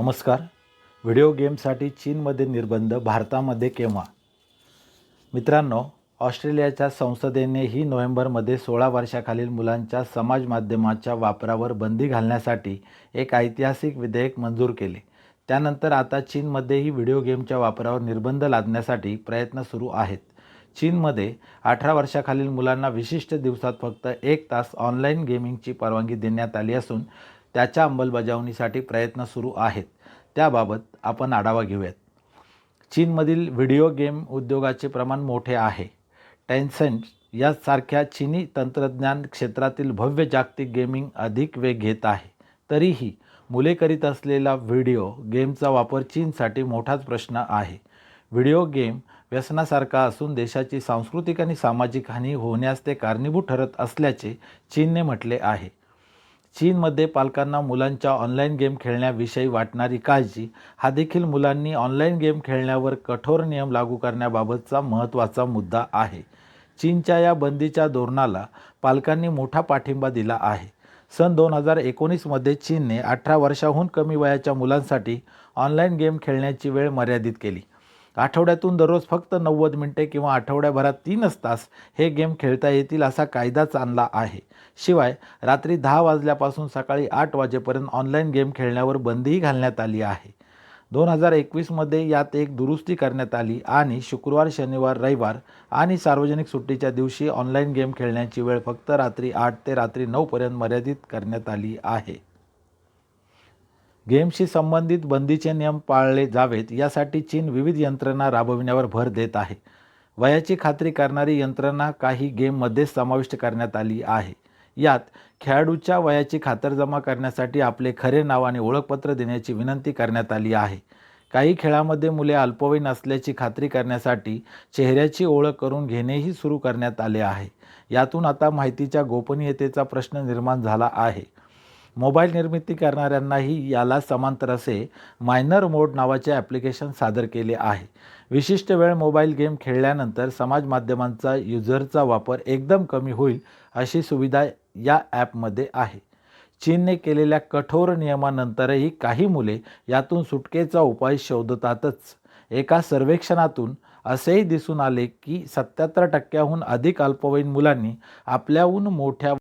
नमस्कार. व्हिडिओ गेमसाठी चीनमध्ये निर्बंध भारतामध्ये केव्हा? मित्रांनो ऑस्ट्रेलियाच्या संसदेने ही नोव्हेंबरमध्ये सोळा वर्षाखालील मुलांच्या समाज माध्यमाच्या वापरावर बंदी घालण्यासाठी एक ऐतिहासिक विधेयक मंजूर केले. त्यानंतर आता चीनमध्येही व्हिडिओ गेमच्या वापरावर निर्बंध लादण्यासाठी प्रयत्न सुरू आहेत. चीनमध्ये अठरा वर्षाखालील मुलांना विशिष्ट दिवसात फक्त एक तास ऑनलाईन गेमिंगची परवानगी देण्यात आली असून त्याच्या अंमलबजावणीसाठी प्रयत्न सुरू आहेत. त्याबाबत आपण आढावा घेऊयात. चीनमधील व्हिडिओ गेम उद्योगाचे प्रमाण मोठे आहे. टेन्सेंट यासारख्या चीनी तंत्रज्ञान क्षेत्रातील भव्य जागतिक गेमिंग अधिक वेग घेत आहे. तरीही मुले करीत असलेला व्हिडिओ गेमचा वापर चीनसाठी मोठाच प्रश्न आहे. व्हिडिओ गेम व्यसनासारखा असून देशाची सांस्कृतिक आणि सामाजिक हानी होण्यास ते कारणीभूत ठरत असल्याचे चीनने म्हटले आहे. चीनमध्ये पालकांना मुलांच्या ऑनलाईन गेम खेळण्याविषयी वाटणारी काळजी हा देखील मुलांनी ऑनलाईन गेम खेळण्यावर कठोर नियम लागू करण्याबाबतचा महत्त्वाचा मुद्दा आहे. चीनच्या या बंदीच्या धोरणाला पालकांनी मोठा पाठिंबा दिला आहे. सन दोन हजार एकोणीसमध्ये चीनने अठरा वर्षाहून कमी वयाच्या मुलांसाठी ऑनलाईन गेम खेळण्याची वेळ मर्यादित केली. आठवड्यातून दररोज फक्त नव्वद मिनटे किंवा आठवड्याभरात तीनच तास हे गेम खेळता येतील असा कायदाच आणला आहे. शिवाय रात्री दहा वाजल्यापासून सकाळी आठ वाजेपर्यंत ऑनलाईन गेम खेळण्यावर बंदीही घालण्यात आली आहे. दोन हजार एकवीसमध्ये यात एक दुरुस्ती करण्यात आली आणि शुक्रवार शनिवार रविवार आणि सार्वजनिक सुट्टीच्या दिवशी ऑनलाईन गेम खेळण्याची वेळ फक्त रात्री आठ ते रात्री नऊपर्यंत मर्यादित करण्यात आली आहे. गेमशी संबंधित बंदीचे नियम पाळले जावेत यासाठी चीन विविध यंत्रणा राबविण्यावर भर देत आहे. वयाची खात्री करणारी यंत्रणा काही गेममध्ये समाविष्ट करण्यात आली आहे. यात खेळाडूच्या वयाची खातरजमा करण्यासाठी आपले खरे नाव आणि ओळखपत्र देण्याची विनंती करण्यात आली आहे. काही खेळामध्ये मुले अल्पवयीन असल्याची खात्री करण्यासाठी चेहऱ्याची ओळख करून घेणेही सुरू करण्यात आले आहे. यातून आता माहितीच्या गोपनीयतेचा प्रश्न निर्माण झाला आहे. मोबाईल निर्मिती करणाऱ्यांनाही याला समांतर असे मायनर मोड नावाचे ॲप्लिकेशन सादर केले आहे. विशिष्ट वेळ मोबाईल गेम खेळल्यानंतर समाज माध्यमांचा युजरचा वापर एकदम कमी होईल अशी सुविधा या ॲपमध्ये आहे. चीनने केलेल्या कठोर नियमानंतरही काही मुले यातून सुटकेचा उपाय शोधतातच. एका सर्वेक्षणातून असेही दिसून आले की सत्याहत्तर टक्क्याहून अधिक अल्पवयीन मुलांनी आपल्याहून मोठ्या